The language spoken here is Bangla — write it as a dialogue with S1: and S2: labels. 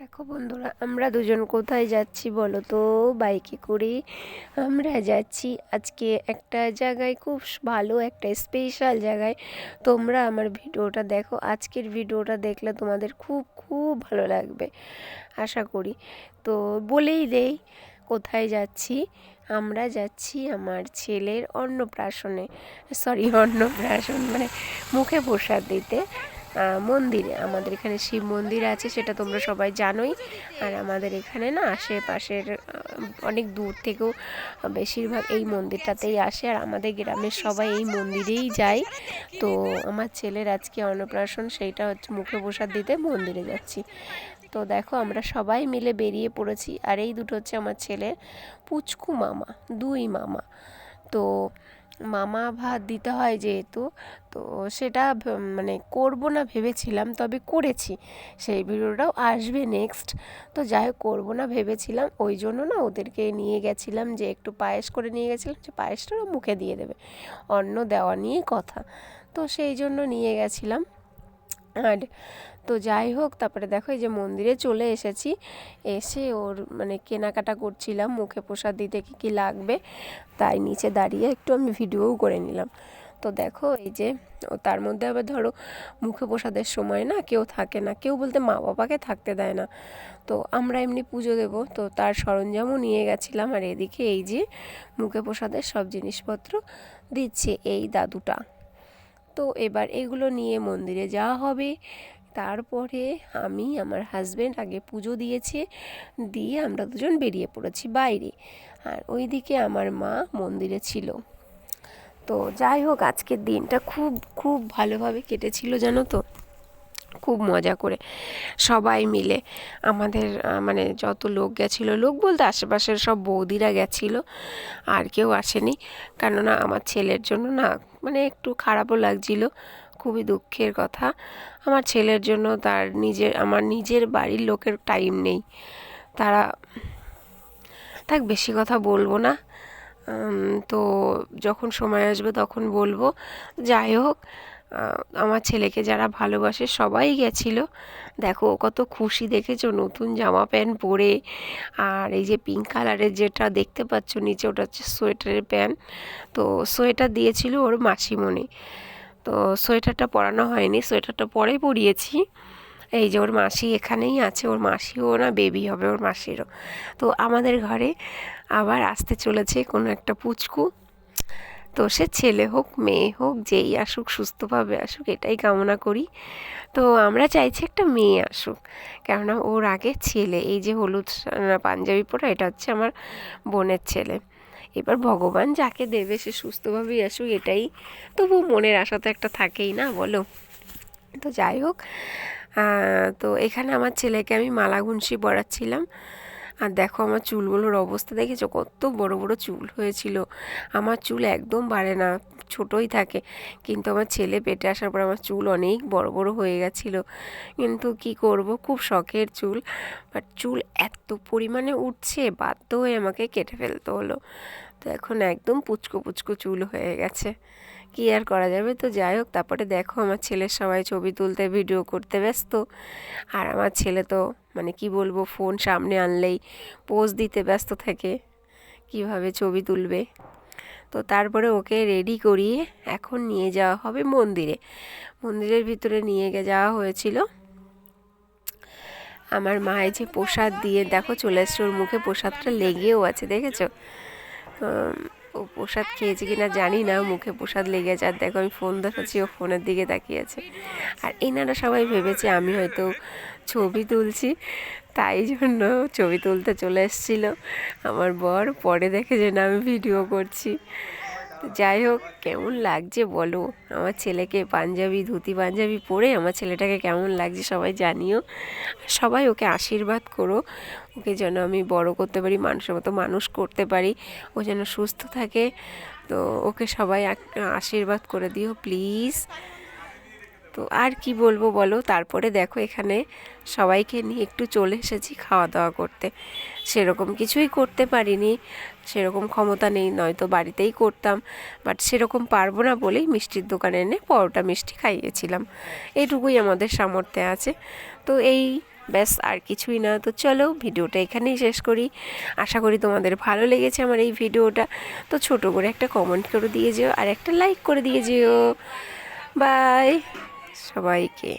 S1: দেখো বন্ধুরা, আমরা দুজন কোথায় যাচ্ছি বলো তো? বাইকে করে আমরা যাচ্ছি আজকে একটা জায়গায় খুব ভালো, একটা স্পেশাল জায়গায়। তোমরা আমার ভিডিওটা দেখো, আজকের ভিডিওটা দেখলে তোমাদের খুব খুব ভালো লাগবে, আশা করি। তো বলেই দেই, কোথায় যাচ্ছি? আমরা যাচ্ছি আমার ছেলের অন্নপ্রাশনে সরি অন্নপ্রাশন মানে মুখে প্রসাদ দিতে। মন্দিরে। আমাদের এখানে শিব মন্দির আছে, সেটা তোমরা সবাই জানোই। আর আমাদের এখানে না, আশেপাশের অনেক দূর থেকেও বেশিরভাগ এই মন্দিরটাতেই আসে। আর আমাদের গ্রামের সবাই এই মন্দিরেই যায়। তো আমার ছেলের আজকে অন্নপ্রাশন, সেইটা হচ্ছে মুখে প্রসাদ দিতে মন্দিরে যাচ্ছি। তো দেখো, আমরা সবাই মিলে বেরিয়ে পড়েছি। আর এই দুটো হচ্ছে আমার ছেলের পুচকু মামা, দুই মামা। তো মামা ভাত দিতে হয় যেহেতু, তো সেটা মানে করব না ভেবেছিলাম, তবে করেছি। সেই ভিডিওটাও আসবে নেক্সট তো যাই হোক, করব না ভেবেছিলাম, ওই জন্য না ওদেরকে নিয়ে গেছিলাম যে একটু পায়েস করে নিয়ে গেছিলাম, যে পায়েসটা মুখে দিয়ে দেবে, অন্ন দেওয়া নিয়েই কথা। তো সেই জন্য নিয়ে গেছিলাম। আর তো যাই হোক, তারপরে দেখো এই যে মন্দিরে চলে এসেছি। এসে ওর মানে কেনাকাটা করছিলাম, মুখে প্রসাদ দিতে কী কী লাগবে, তাই নিচে দাঁড়িয়ে একটু আমি ভিডিওও করে নিলাম। তো দেখো এই যে, ও তার মধ্যে আবার ধরো মুখে প্রসাদের সময় না কেউ থাকে না, কেউ বলতে মা বাবাকে থাকতে দেয় না। তো আমরা এমনি পুজো দেব, তো তার সরঞ্জামও নিয়ে গেছিলাম। আর এদিকে এই যে মুখে প্রসাদের সব জিনিসপত্র দিচ্ছে এই দাদুটা। তো এবার এগুলো নিয়ে মন্দিরে যাওয়া হবে। তারপরে আমি, আমার হাজব্যান্ড আগে পুজো দিয়েছে, দিয়ে আমরা দুজন বেরিয়ে পড়েছি বাইরে। আর ওইদিকে আমার মা মন্দিরে ছিল। তো যাই হোক, আজকের দিনটা খুব খুব ভালোভাবে কেটেছিল, জানো তো? খুব মজা করে সবাই মিলে। আমাদের মানে যত লোক গেছিল, লোক বলতে আশেপাশের সব বৌদিরা গেছিল, আর কেউ আসেনি। কেননা আমার ছেলের জন্য না মানে একটু খারাপও লাগছিল, খুবই দুঃখের কথা। আমার ছেলের জন্য তার নিজের, আমার নিজের বাড়ির লোকের টাইম নেই। তারা, থাক বেশি কথা বলব না। তো যখন সময় আসবে তখন বলব। যাই হোক আমার ছেলেকে যারা ভালোবাসে সবাই গেছিল। দেখো ও কত খুশি দেখেছ? নতুন জামা প্যান্ট পরে, আর এই যে পিঙ্ক কালারের যেটা দেখতে পাচ্ছ নিচে, ওটা হচ্ছে সোয়েটারের প্যান্ট তো সোয়েটার দিয়েছিল ওর মাসিমণি। তো সোয়েটারটা পরানো হয়নি সোয়েটারটা পরে পরিয়েছি। এই যে ওর মাসি এখানেই আছে, ওর মাসিও না বেবি হবে, ওর মাসিরও। তো আমাদের ঘরে আবার আসতে চলেছে কোনো একটা পুচকু। তো সে ছেলে হোক, মেয়ে হোক, যেই আসুক, সুস্থভাবে আসুক, এটাই কামনা করি। তো আমরা চাইছি একটা মেয়ে আসুক, কেননা ওর আগে ছেলে, এই যে হলুদ পাঞ্জাবি পরা, এটা হচ্ছে আমার বোনের ছেলে। এবার ভগবান যাকে দেবে, সে সুস্থভাবেই আসুক, এটাই তবু মনের আশা তো একটা থাকেই না, বলো? তো যাই হোক তো এখানে আমার ছেলেকে আমি মালা গুনসি পরাচ্ছিলাম। আর দেখো আমার চুলগুলোর অবস্থা দেখেছ? কত বড় বড় চুল হয়েছিল। আমার চুল একদম বাড়ে না, ছোটই থাকে। কিন্তু আমার ছেলে পেটে আসার পর আমার চুল অনেক বড় বড় হয়ে গেছিল। কিন্তু কি করব? খুব শখের চুল। বাট চুল এত পরিমাণে উঠছে, বাধ্য হয়ে আমাকে কেটে ফেলতে হলো। তো এখন একদম পুচকো পুচকো চুল হয়ে গেছে। কি আর করা যাবে? তো যাই হোক, তারপরে দেখো আমার ছেলের সবাই ছবি তুলতে ভিডিও করতে ব্যস্ত। আর আমার ছেলে তো মানে কি বলব ফোন সামনে আনলেই পোজ দিতে ব্যস্ত থাকে, কীভাবে ছবি তুলবে? তো তারপরে ওকে রেডি করিয়ে এখন নিয়ে যাওয়া হবে মন্দিরে। মন্দিরের ভিতরে নিয়ে যাওয়া হয়েছিল। আমার মায়ের যে প্রসাদ দিয়ে, দেখো চলে এসছে ওর মুখে প্রসাদটা লেগেও আছে, দেখেছ? ও প্রসাদ খেয়েছে কি না জানি না, মুখে প্রসাদ লেগে আছে। আর দেখো, আমি ফোন দেখাচ্ছি, ও ফোনের দিকে তাকিয়ে আছে। আর এনারা সবাই ভেবেছে আমি হয়তো ছবি তুলছি, তাই জন্য ছবি তুলতে চলে এসেছিল আমার বর। পরে দেখে যে না আমি ভিডিও করছি। যাই হোক, কেমন লাগছে বলো? আমার ছেলেকে পাঞ্জাবি, ধুতি পাঞ্জাবি পরে আমার ছেলেটাকে কেমন লাগছে সবাই জানিও। সবাই ওকে আশীর্বাদ করো। ওকে যেন আমি বড় করতে পারি, মানুষের মতো মানুষ করতে পারি। ও যেন সুস্থ থাকে। তো ওকে সবাই আশীর্বাদ করে দিও প্লিজ তো আর কি বলব বলো? তারপরে দেখো এখানে সবাইকে নিয়ে একটু চলে এসেছি খাওয়া দাওয়া করতে। সেরকম কিছুই করতে পারিনি। সেরকম ক্ষমতা নেই, নয়তো বাড়িতেই করতাম। বাট সেরকম পারব না বলেই মিষ্টির দোকানে এনে পরোটা মিষ্টি খাইয়েছিলাম। এইটুকুই আমাদের সামর্থ্যে আছে। তো এই ব্যাস, আর কিছুই না। তো চলো ভিডিওটা এখানেই শেষ করি। আশা করি তোমাদের ভালো লেগেছে আমার এই ভিডিওটা। তো ছোট করে একটা কমেন্ট করে দিয়ে যেও, আর একটা লাইক করে দিয়ে যেও। বাই সবাইকে।